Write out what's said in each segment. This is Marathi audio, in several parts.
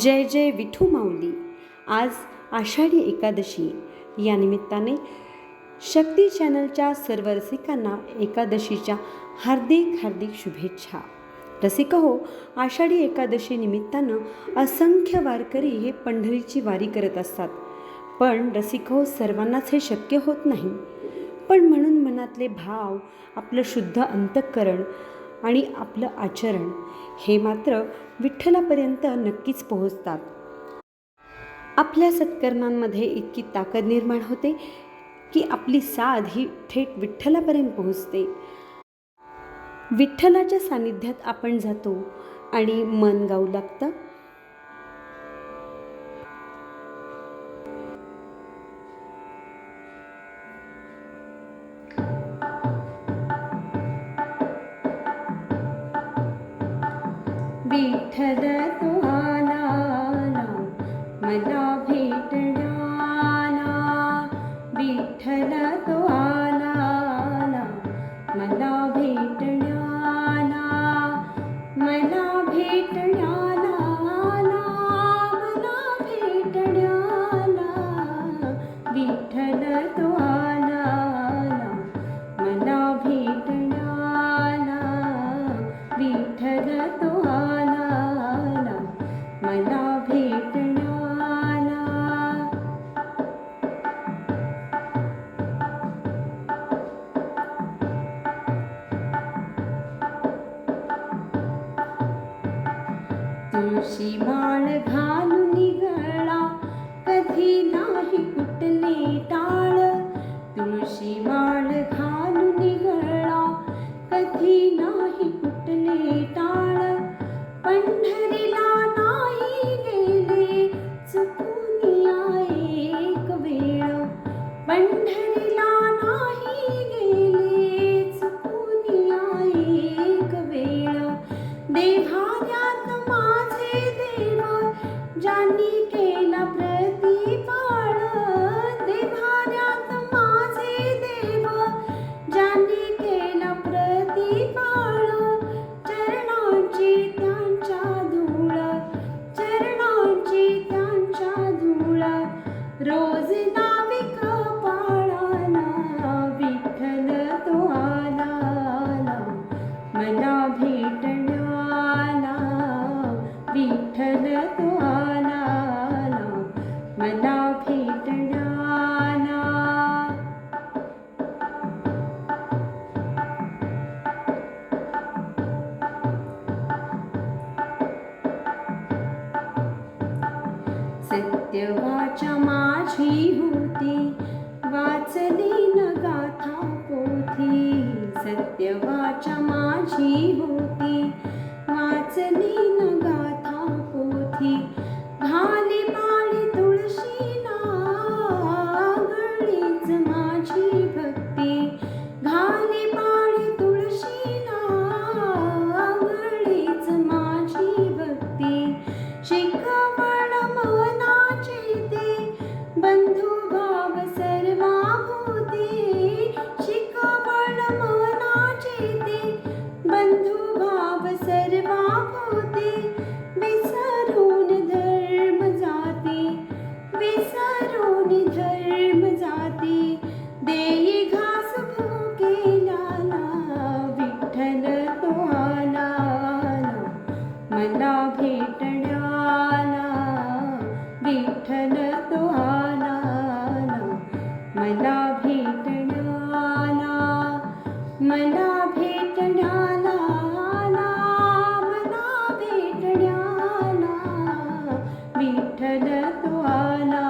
जय जय विठू माऊली. आज आषाढी एकादशी. या निमित्ताने शक्ती चॅनलच्या सर्व रसिकांना एकादशीच्या हार्दिक हार्दिक शुभेच्छा. रसिक हो आषाढी एकादशी निमित्तानं असंख्य वारकरी हे पंढरीची वारी करत असतात. पण रसिक हो सर्वांनाच हे शक्य होत नाही. पण म्हणून मनातले भाव आपलं शुद्ध अंतःकरण आणि आपलं आचरण हे मात्र विठ्ठलापर्यंत नक्कीच पोहोचतात. आपल्या सत्कर्मांमध्ये इतकी ताकद निर्माण होते की आपली साध ही थेट विठ्ठलापर्यंत पोहोचते. विठ्ठलाच्या सानिध्यात आपण जातो आणि मन गाऊ लागतं. विठ्ठल तो आला मला भेटण्याला विठ्ठल तो आला मला भेटण्याला मला भेटण्याला मला भेटण्याला विठ्ठल तो आला मला भेटण्याला विठ्ठल तो मला भेटण्याला तुळशी माळ घालून गळा कधी नाही कुठले टाळ. तुळशी माळ घालून गळा कधी नाही कुठले टाळ. पंढर विठ्ठल तो आला मला भेटण्याला सत्यवाचा माझी होती वाचली न गाथा पोथी. सत्यवाचा माझी होती तो आला मला मला भेटणाला मला भेटणाला विठ्ठल तो आला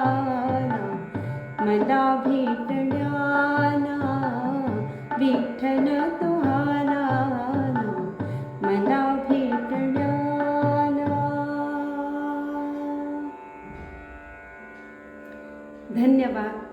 मला भेटणाला विठ्ठल तो आला मला ba?